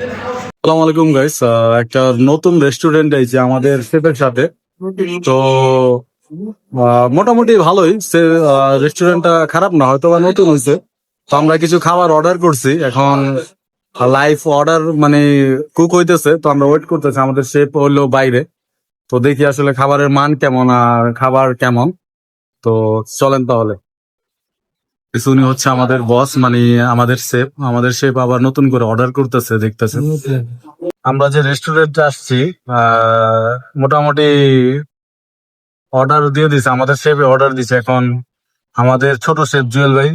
আসসালামু আলাইকুম গাইস একটা নতুন রেস্টুরেন্ট আইছে আমাদের শেফের সাথে। তো মোটামুটি ভালোই। সে রেস্টুরেন্টটা খারাপ না হয়তো বা নতুন হয়েছে। তো আমরা কিছু খাবার অর্ডার করছি। এখন লাইভ অর্ডার মানে কুক হইতেছে, তো আমরা ওয়েট করতেছি। আমাদের শেফ হইল বাইরে। তো দেখি আসলে খাবারের মান কেমন আর খাবার কেমন। তো চলেন তাহলে। উনি হচ্ছে আমাদের বস মানে আমাদের শেফ আমাদের শেফ আবার নতুন করে অর্ডার করতেছে দেখতেছেন। আমরা যে রেস্টুরেন্টে আসছি মোটামুটি অর্ডার দিয়ে দিছে আমাদের শেফে অর্ডার দিছে এখন। আমাদের ছোট শেফ জুয়েল ভাই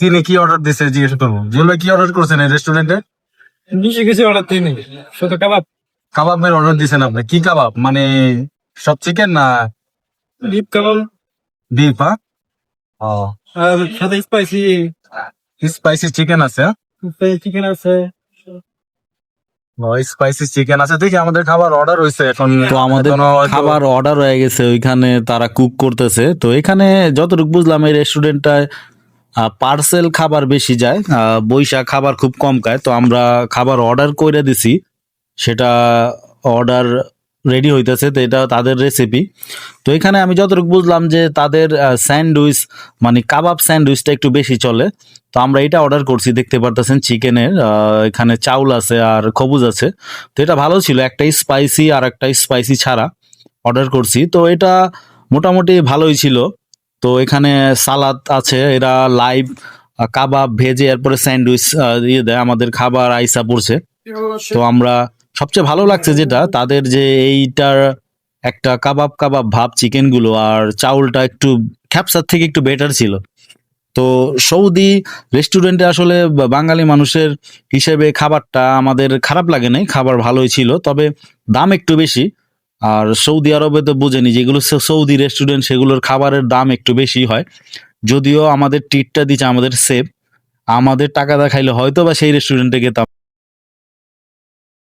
তিনি কি অর্ডার দিছে জিজ্ঞেস করব। জুয়েল ভাই কি অর্ডার করছেন এই রেস্টুরেন্টে বেশি কিছু অর্ডার দিইনি শুধু কাবাব। কাবাবের অর্ডার দিছেন আপনি কি কাবাব? মানে সব চিকেন না? ডিপ কাবাব। বিফ হ্যাঁ? আর সাথে স্পাইসি স্পাইসি চিকেন আছে চিকেন আছে। স্পাইসি চিকেন আছে। দেখি আমাদের খাবার অর্ডার হয়েছে এখন। তো আমাদের খাবার অর্ডার হয়ে গেছে ওইখানে তারা কুক করতেছে। তো এখানে যতটুকু বুঝলাম এই রেস্টুরেন্টটায় পার্সেল খাবার বেশি যায় আহ, বৈশা খাবার খুব কম খায়। তো আমরা খাবার অর্ডার করে দিছি। সেটা অর্ডার রেডি হইতেছে, তো এটা তাদের রেসিপি তো এখানে আমি যতটুকু বুঝলাম যে তাদের স্যান্ডউইচ মানে কাবাব স্যান্ডউইচটা একটু বেশি চলে। তো আমরা এটা অর্ডার করছি, দেখতে পারতেছেন চিকেনের এখানে চাউল আছে আর খবুজ আছে। তো এটা ভালো ছিল, একটা স্পাইসি আর একটা স্পাইসি ছাড়া অর্ডার করছি। তো এটা মোটামুটি ভালোই ছিল। তো এখানে সালাদ আছে, এরা লাইভ কাবাব, ভেজে, এরপরে স্যান্ডউইচ দিয়ে দেয়, আমাদের খাবার আইসা পড়ছে। তো আমরা সবচেয়ে ভালো লাগছে যেটা, তাদের যে এইটার একটা কাবাব কাবাব ভাব চিকেনগুলো আর চাউলটা একটু খ্যাপসার থেকে একটু বেটার ছিল। তো সৌদি রেস্টুরেন্টে আসলে বাঙালি মানুষের হিসেবে খাবারটা আমাদের খারাপ লাগে নাই, খাবার ভালোই ছিল, তবে দাম একটু বেশি। আর সৌদি আরবে তো বুঝেনি, যেগুলো সৌদি রেস্টুরেন্ট সেগুলোর খাবারের দাম একটু বেশি হয়। যদিও আমাদের ট্রিটটা দিচ্ছে আমাদের সেফ আমাদের টাকা দেখাইলে হয়তো বা সেই রেস্টুরেন্টে গেতাম।